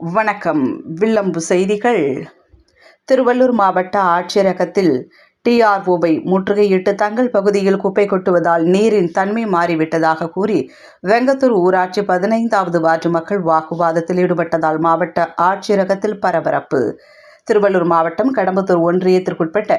வணக்கம். வில்லம்பு செய்திகள். திருவள்ளூர் மாவட்ட ஆட்சியரகத்தில் டிஆர்ஓவை முற்றுகையிட்டு தங்கள் பகுதியில் குப்பை கொட்டுவதால் நீரின் தன்மை மாறிவிட்டதாக கூறி வெங்கத்தூர் ஊராட்சி பதினைந்தாவது வார்டு மக்கள் வாக்குவாதத்தில் ஈடுபட்டதால் மாவட்ட ஆட்சியரகத்தில் பரபரப்பு. திருவள்ளூர் மாவட்டம் கடம்பத்தூர் ஒன்றியத்திற்குட்பட்ட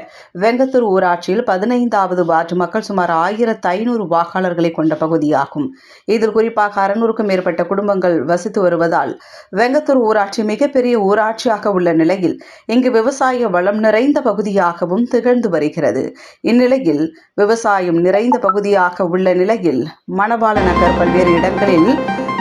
வெங்கத்தூர் ஊராட்சியில் பதினைந்தாவது வார்டு மக்கள் சுமார் ஆயிரத்து ஐநூறு வாக்காளர்களை கொண்ட பகுதியாகும். இதில் குறிப்பாக அறுநூறுக்கும் மேற்பட்ட குடும்பங்கள் வசித்து வருவதால் வெங்கத்தூர் ஊராட்சி மிகப்பெரிய ஊராட்சியாக உள்ள நிலையில் இங்கு விவசாய வளம் நிறைந்த பகுதியாகவும் திகழ்ந்து வருகிறது. இந்நிலையில் விவசாயம் நிறைந்த பகுதியாக உள்ள நிலையில் மணவாள நகர் பல்வேறு இடங்களில்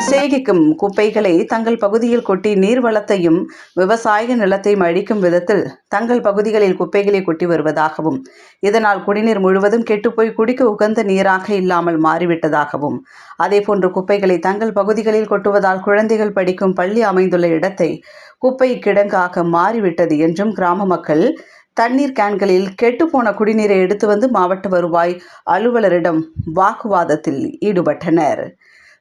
சேகிக்கும் குப்பைகளை தங்கள் பகுதியில் கொட்டி நீர்வளத்தையும் விவசாய நிலத்தையும் அழிக்கும் விதத்தில் தங்கள் பகுதிகளில் குப்பைகளை கொட்டி வருவதாகவும் இதனால் குடிநீர் முழுவதும் கெட்டுப்போய் குடிக்க உகந்த நீராக இல்லாமல் மாறிவிட்டதாகவும் அதேபோன்று குப்பைகளை தங்கள் பகுதிகளில் கொட்டுவதால் குழந்தைகள் படிக்கும் பள்ளி அமைந்துள்ள இடத்தை குப்பை கிடங்காக மாறிவிட்டது என்றும் கிராம மக்கள் தண்ணீர் கேன்களில் கெட்டுப்போன குடிநீரை எடுத்து வந்து மாவட்ட வருவாய் அலுவலரிடம் வாக்குவாதத்தில் ஈடுபட்டனர்.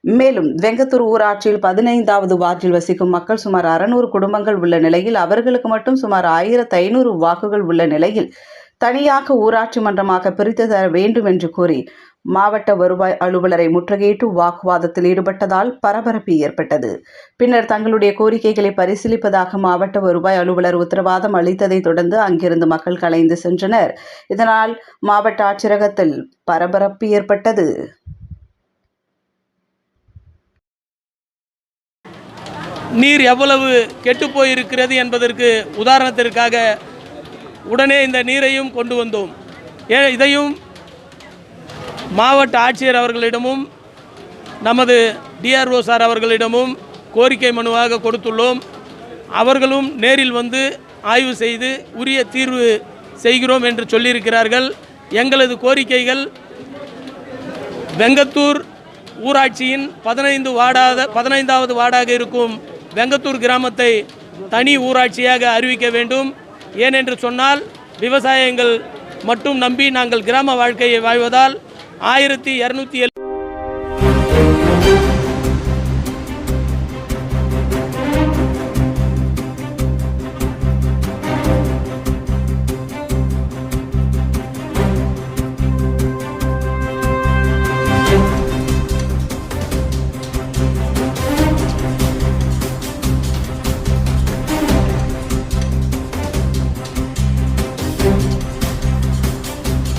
மேலும் வெங்கத்தூர் ஊராட்சியில் பதினைந்தாவது வார்டில் வசிக்கும் மக்கள் சுமார் அறுநூறு குடும்பங்கள் உள்ள நிலையில் அவர்களுக்கு மட்டும் சுமார் ஆயிரத்து ஐநூறு வாக்குகள் உள்ள நிலையில் தனியாக ஊராட்சி மன்றமாக பிரித்து தர வேண்டும் என்று கூறி மாவட்ட வருவாய் அலுவலரை முற்றுகையிட்டு வாக்குவாதத்தில் ஈடுபட்டதால் பரபரப்பு ஏற்பட்டது. பின்னர் தங்களுடைய கோரிக்கைகளை பரிசீலிப்பதாக மாவட்ட வருவாய் அலுவலர் உத்தரவாதம் அளித்ததை தொடர்ந்து அங்கிருந்து மக்கள் கலைந்து சென்றனர். இதனால் மாவட்ட ஆட்சியரகத்தில் பரபரப்பு ஏற்பட்டது. நீர் எவ்வளவு கெட்டு போயிருக்கிறது என்பதற்கு உதாரணத்திற்காக உடனே இந்த நீரையும் கொண்டு வந்தோம். ஏ இதையும் மாவட்ட ஆட்சியர் அவர்களிடமும் நமது டிஆர்ஓ சார் அவர்களிடமும் கோரிக்கை மனுவாக கொடுத்துள்ளோம். அவர்களும் நேரில் வந்து ஆய்வு செய்து உரிய தீர்வு செய்கிறோம் என்று சொல்லியிருக்கிறார்கள். எங்களது கோரிக்கைகள் வெங்கத்தூர் ஊராட்சியின் பதினைந்து வார்டாக பதினைந்தாவது வார்டாக இருக்கும் வெங்கத்தூர் கிராமத்தை தனி ஊராட்சியாக அறிவிக்க வேண்டும். ஏனென்று சொன்னால் விவசாயங்கள் மட்டும் நம்பி நாங்கள் கிராம வாழ்க்கையை வாழ்வதால் ஆயிரத்தி இரநூத்தி எழு